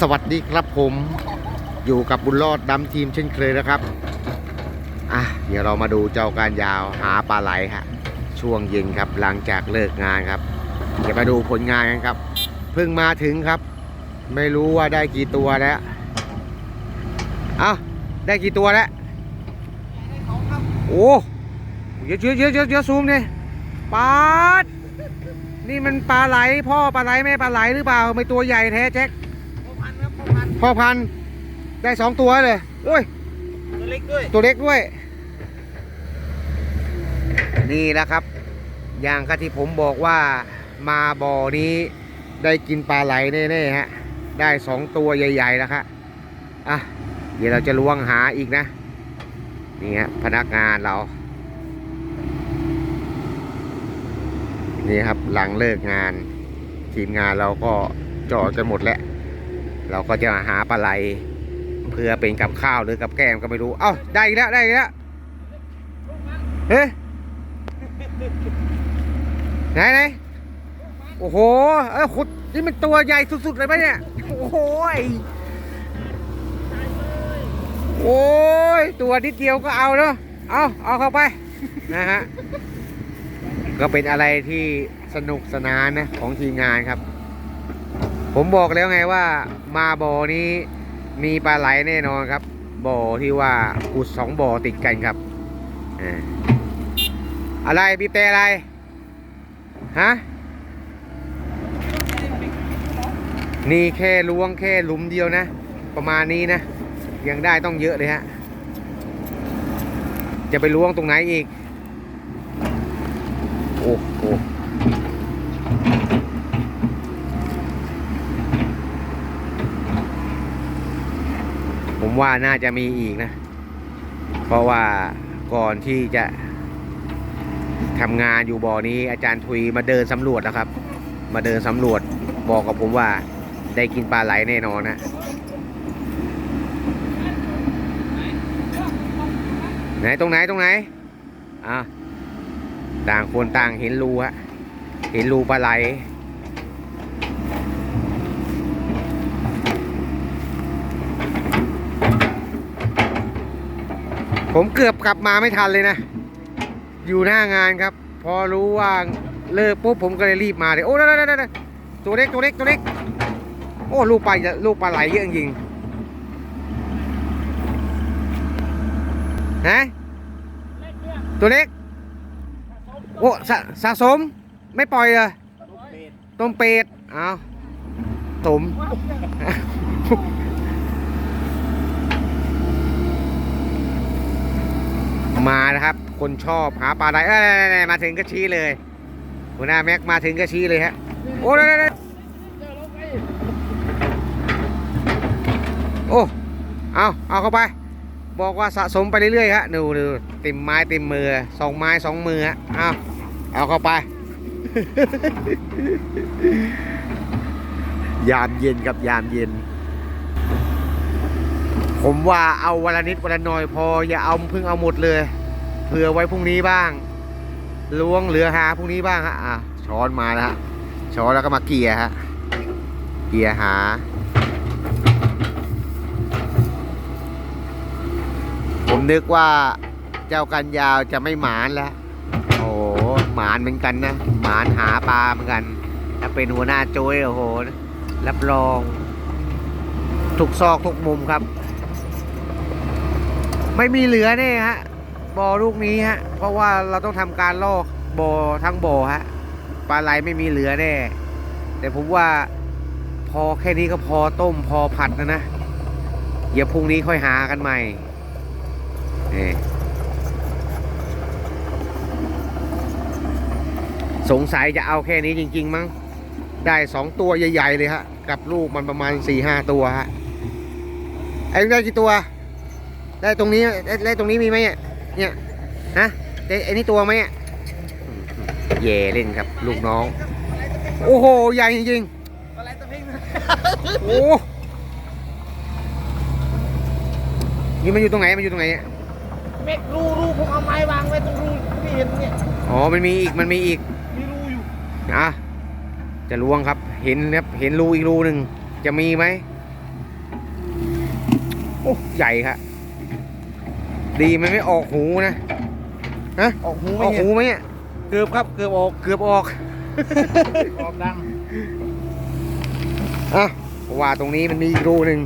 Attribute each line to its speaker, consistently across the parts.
Speaker 1: สวัสดีครับผมอยู่กับบุญรอดดำทีมเช่นเคยนะครับอะเดี๋ยวเรามาดูเจ้าการยาวหาปลาไหลฮะช่วงเย็นครับหลังจากเลิกงานครับเดี๋ยวมาดูผลงานกันครับ เพิ่งมาถึงครับ ไม่รู้ว่าได้กี่ตัวแล้วอ้าได้กี่ตัวแล้วโอ้เยอะเยอะเยอะเยอะเยอะซูมเนี่ยปาดนี่มันปลาไหลพ่อปลาไหลแม่ปลาไหลหรือเปล่าไม่ตัวใหญ่แท้แจ็ค
Speaker 2: พ่อพันธุ์พ่อพันธุ์
Speaker 1: ได้สองตัวเลยโอ้ย
Speaker 2: ตัวเล็กด้วย
Speaker 1: ตัวเล็กด้วย นี่แหละครับ อย่างกับที่ผมบอกว่ามาบ่อนี้ได้กินปลาไหลแน่ๆฮะ ได้สองตัวใหญ่ๆแล้วครับอะ เดี๋ยวเราจะล้วงหาอีกนะ นี่ฮะพนักงานเรา นี่ครับหลังเลิกงาน ทีมงานเราก็จอดกันหมดแล้ว เราก็จะหาปลาไหลเพื่อเป็นกับข้าวหรือกับแกล้มก็ไม่รู้ เอ้าได้อีกแล้วได้อีกแล้วเฮ้ยไหนไหนโอ้โหเออขุดนี่มันตัวใหญ่สุดๆเลยปะเนี่ยโอ้โหยโอ้ยตัวนิดเดียวก็เอาเนาะเอาเอาเข้าไปนะฮะก็เป็นอะไรที่สนุกสนานนะของทีมงานครับ ผมบอกแล้วไงว่ามาบ่อนี้มีปลาไหลแน่นอนครับ บ่อที่ว่าขุดสองบ่อติดกันครับอะไรบีบแต่อะไรฮะนี่แค่ล้วงแค่หลุมเดียวนะ ประมาณนี้นะ ยังได้ต้องเยอะเลยฮะ จะไปล้วงตรงไหนอีก โอ้โห ผมว่าน่าจะมีอีกนะ เพราะว่าก่อนที่จะทำงานอยู่บ่อนี้ อาจารย์ทุยมาเดินสำรวจแล้วครับ มาเดินสำรวจบอกกับผมว่าได้กินปลาไหลแน่นอนนะไหนตรงไหนตรงไหนอะต่างคนต่างเห็นรูฮะเห็นรูปลาไหล ผมเกือบกลับมาไม่ทันเลยนะ อยู่หน้างานครับ พอรู้ว่าเลิกปุ๊บผมก็เลยรีบมาเลยโอ้ได้ได้ได้ตัวเล็กตัวเล็กตัวเล็ก โอ้ลูกปลาลูกปลาไหลเยอะจริงๆฮะตัวเล็ก โอ้สะสะสม ไม่ปล่อยเลยต้มเป็ดเอาสม มานะครับ คนชอบหาปลาไหลเอ้ยๆๆมาถึงก็ชี้เลยหัวหน้าแม็กมาถึงก็ชี้เลยฮะโอ้ยโอ้เอาเอาเข้าไป บอกว่าสะสมไปเรื่อยๆฮะดูดูติมไม้ติมมือสองไม้สองมือฮะเอาเอาเข้าไป ยามเย็นกับยามเย็น ผมว่าเอาวันละนิดวันละหน่อยพออย่าเอาเพิ่งเอาหมดเลยเผื่อไว้พรุ่งนี้บ้างล้วงเหลือหาพรุ่งนี้บ้างฮะอะช้อนมาแล้วฮะช้อนแล้วก็มาเกียร์ฮะเกียร์หา ผมนึกว่าเจ้ากันยาวจะไม่หมานแล้วโอ้หหมานเหมือนกันนะหมานหาปลาเหมือนกันถ้าเป็นหัวหน้าโจ้ยโอ้โหรับรองทุกซอกทุกมุมครับ ไม่มีเหลือแน่ฮะบ่อลูกนี้ฮะ เพราะว่าเราต้องทำการลอกบ่อทั้งบ่อฮะปลาไหลไม่มีเหลือแน่แต่ผมว่าพอแค่นี้ก็พอต้มพอผัดนะนะเดี๋ยวพรุ่งนี้ค่อยหากันใหม่นี่สงสัยจะเอาแค่นี้จริง ๆ มั้ง ได้สองตัวใหญ่ ๆ เลยฮะ กับลูกมันประมาณสี่ห้าตัวฮะ ไอ้ได้กี่ตัว ได้ตรงนี้ได้ได้ตรงนี้มีไหมเนี่ยเนี่ยฮะได้ไอ้นี่ตัวไหมอะเย่เล่นครับลูกน้อง โอ้โหใหญ่จริง
Speaker 2: ปลาไหลตะเพ่งนะ
Speaker 1: ๆโอ้นี่มันอยู่ตรงไหนมันอยู่ตรงไหนเนี่ย
Speaker 2: เม็ดรูรูผมเอาไม้วางไว้ตรงรูที่เห็นเนี่ย
Speaker 1: อ๋อมันมีอีกมันมีอีก
Speaker 2: มีรูอยู่
Speaker 1: อะจะล้วงครับเห็นครับเห็นรูอีกรูหนึ่งจะมีไหมอ้ใหญ่ครับ ดีมันไม่ออกหูนะฮะ
Speaker 2: ออกหู
Speaker 1: อ
Speaker 2: ไม่
Speaker 1: อก
Speaker 2: เห็น
Speaker 1: หูไหมเนี่ย
Speaker 2: เกือบครับเกือบออก
Speaker 1: เกือบออก
Speaker 2: ออกดัง
Speaker 1: อะเพราะว่าตรงนี้มันมีอีกรูหนึ่ง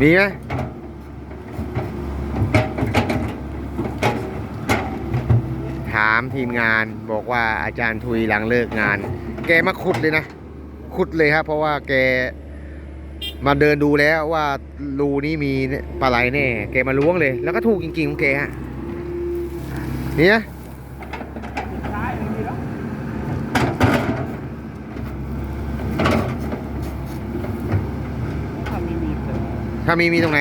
Speaker 1: มีไหมถาม ทีมงานบอกว่าอาจารย์ทุยหลังเลิกงาน แกมาขุดเลยนะ ขุดเลยครับ เพราะว่าแกมาเดินดูแล้วว่ารูนี้มีปลาไหลแน่ แกมาล้วงเลย แล้วก็ถูกจริงๆของแกฮะเนี่ย
Speaker 2: ซ้ายไม่มีแล้วถ้ามีมีเลย
Speaker 1: ถ้ามีมีตรงไหน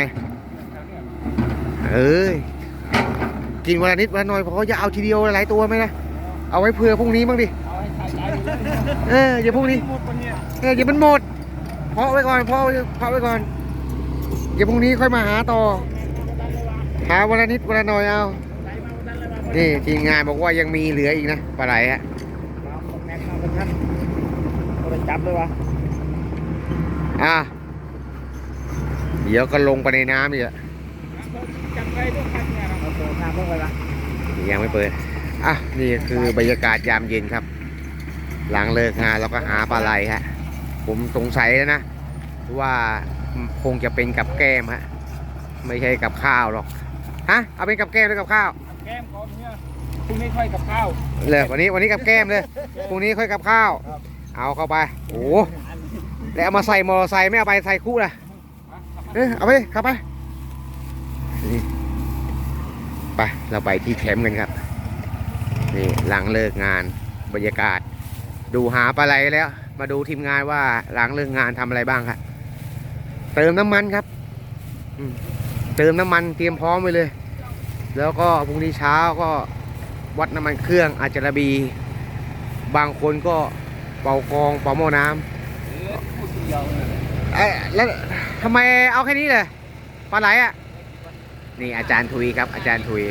Speaker 1: เอ้ย กินวันละนิดวันละหน่อยพออย่าเอาทีเดียวหลายตัวไหมนะ เอาไว้เผื่อพรุ่งนี้บ้างดิ
Speaker 2: เอาให้ใส่ใจเลย
Speaker 1: เอออย่าพรุ่งนี้
Speaker 2: หมดวันเนี้ย
Speaker 1: เอออย่ามันหมดเพาะไว้ก่อนเพาะไว้เพาะไว้ก่อนอย่าพรุ่งนี้ค่อยมาหาต่อหาวันละนิดวันละหน่อยเอา
Speaker 2: ใส่มาวันนั้นเลยมาวัน
Speaker 1: นี่ทีมงานบอกว่ายังมีเหลืออีกนะปลาไหลฮะ
Speaker 2: เอาของแม็กมาเป็นท่านเราจะจับเลยวะ
Speaker 1: อะเดี๋ยวก็ลงไปในน้ำอีกอะ
Speaker 2: จับไปด้วยกันเนี่ยเราโผล่น้ำลงไปละ
Speaker 1: ยังไม่เปิด อะ นี่คือบรรยากาศยามเย็นครับ หลังเลิกงานเราก็หาปลาไหลฮะ ผมสงสัยแล้วนะ ว่าคงจะเป็นกับแก้มฮะ ไม่ใช่กับข้าวหรอก ฮะ เอาเป็นกับแก้มหรือกับข้าว
Speaker 2: แก้มก่อนเนี่ยพรุ่งนี้ค่อยกับข้าว
Speaker 1: เลยวันนี้วันนี้กับแก้มเลย พรุ่งนี้ค่อยกับข้าว
Speaker 2: ครับ
Speaker 1: เอาเข้าไป โอ้โหแล้วเอามาใส่มอเตอร์ไซค์ไม่เอาไปใส่คู่ล่ะ เออเอาไปขับไปนี่ ไปเราไปที่แคมป์กันครับ นี่หลังเลิกงานบรรยากาศ ดูหาปลาไหลแล้ว มาดูทีมงานว่าหลังเลิกงานทำอะไรบ้างครับเติมน้ำมันครับเติมน้ำมันเตรียมพร้อมไว้เลย แล้วก็พรุ่งนี้เช้าก็วัดน้ำมันเครื่องอาจจะระบี บางคนก็เป่ากองเป่าหม้อน้ำเอ้แล้วทำไมเอาแค่นี้เลยปลาไหลอะ นี่อาจารย์ทุยครับ อาจารย์ทุย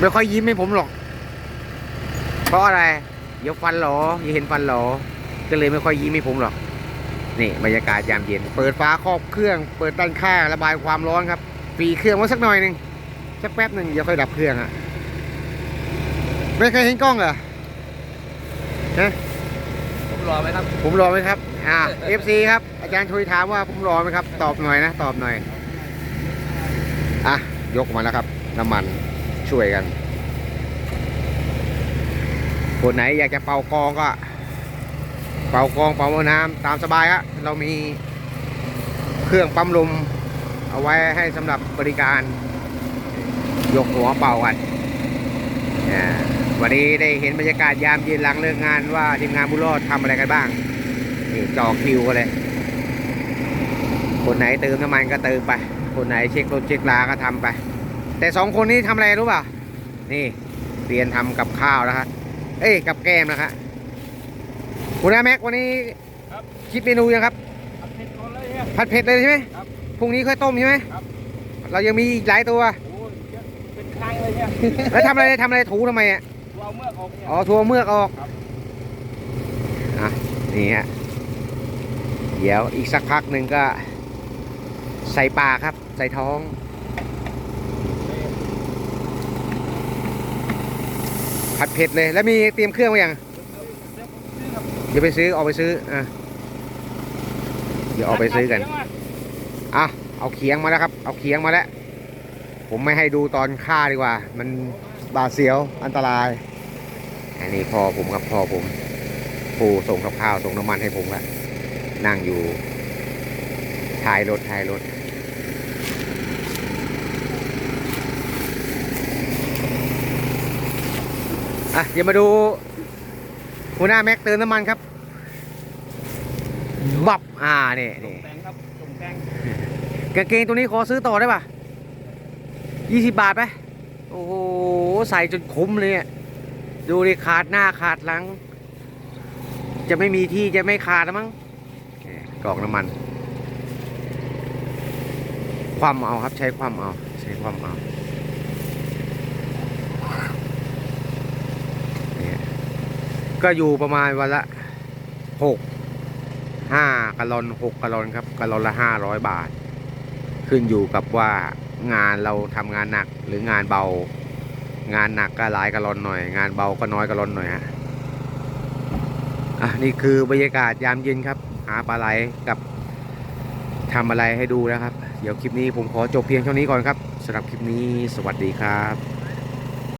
Speaker 1: ไม่ค่อยยิ้มให้ผมหรอก เพราะอะไร เดี๋ยวฟันหลออย่าเห็นฟันหลอก็เลยไม่ค่อยยิ้มให้ผมหรอก นี่บรรยากาศยามเย็น เปิดฟ้าครอบเครื่อง เปิดด้านข้างระบายความร้อนครับ ปีเครื่องไว้สักหน่อยหนึ่งสักแป๊บหนึ่งเดี๋ยวค่อยดับเครื่องอะไม่เคยเห็นกล้องเหรอฮะ
Speaker 2: ผมรอไหมครับ
Speaker 1: ผมรอไหมครับ อ่า FC ครับ อาจารย์ชุยถามว่าผมรอไหมครับ ตอบหน่อยนะ ตอบหน่อย อะ ยกมาแล้วครับ น้ำมันช่วยกันคนไหนอยากจะเป่ากองก็ เป่ากองเป่าน้ำตามสบายครับเรามีเครื่องปั๊มลมเอาไว้ให้สำหรับบริการ ยกหัวเป่ากันวันนี้ได้เห็นบรรยากาศยามเย็นหลังเลิกงานว่าทีมงานบุรอดทำอะไรกันบ้างนี่จอคิวกันเลย คนไหนเติมน้ำมันก็เติมไป คนไหนเช็ครถเช็คลาก็ทำไป แต่สองคนนี้ทำอะไรรู้ป่ะนี่เรียนทำกับข้าวนะครับเอ้ยกับแกล้มนะครับคุณอาแม็กวันนี้
Speaker 2: ครับ
Speaker 1: คิดเมนูยังครับ
Speaker 2: เอาเผ็ดก่อนเลยเนี่ย
Speaker 1: ผัดเผ็ดเลยใช่ไหม
Speaker 2: ครับ
Speaker 1: พรุ่งนี้ค่อยต้มใช่ไหม
Speaker 2: ครับ
Speaker 1: เรายังมีอีกหลายตัว
Speaker 2: โอ้ยเยอะเป็นครั้งเลยเนี่ย
Speaker 1: แล้วทำอะไรทำอะไรถูทำไมอะ
Speaker 2: เราเมื่อกออกเนี่ย
Speaker 1: อ๋อทัวเมือกออก
Speaker 2: ครับ
Speaker 1: อะนี่ฮะเดี๋ยวอีกสักพักหนึ่งก็ใส่ปากครับ ใส่ท้อง ผัดเผ็ดเลย แล้วมีเตรียมเครื่องไว้ยังเดี๋ยวไปซื้อออกไปซื้ออะเดี๋ยวออกไปซื้อกันอะเอาเคียงมาแล้วครับ เอาเคียงมาแล้ว ผมไม่ให้ดูตอนฆ่าดีกว่า มันบาดเสียวอันตราย อันนี้พ่อผมครับพ่อผมปูส่งกับข้าวส่งน้ำมันให้ผมละนั่งอยู่ท้ายรถท้ายรถ อะเดี๋ยวมาดูหัวหน้าแม็กเติมน้ำมันครับ บับ อ่านี่นี่
Speaker 2: แตงครับส่งแตง
Speaker 1: กางเกงตัวนี้ขอซื้อต่อได้ป่ะยี่สิบบาทไหมโอ้โห ใส่จนคุ้มเลยเนี่ยดูดิขาดหน้าขาดหลัง จะไม่มีที่จะไม่ขาดแล้วมั้งเนี่ยกรอกน้ำมันคความเอาครับใช้ความเอา ใช้ความเอาเนี่ย ก็อยู่ประมาณวันละหกห้ากะลอนหกกะลอนครับกะลอนละห้าร้อยบาท ขึ้นอยู่กับว่างานเราทำงานหนักหรืองานเบา งานหนักก็หลายกะลอนหน่อย งานเบาก็น้อยกะลอนหน่อยฮะอะนี่คือบรรยากาศยามเย็นครับ หาปลาไหลกับทำอะไรให้ดูนะครับ เดี๋ยวคลิปนี้ผมขอจบเพียงเท่านี้ก่อนครับสำหรับคลิปนี้สวัสดีครับ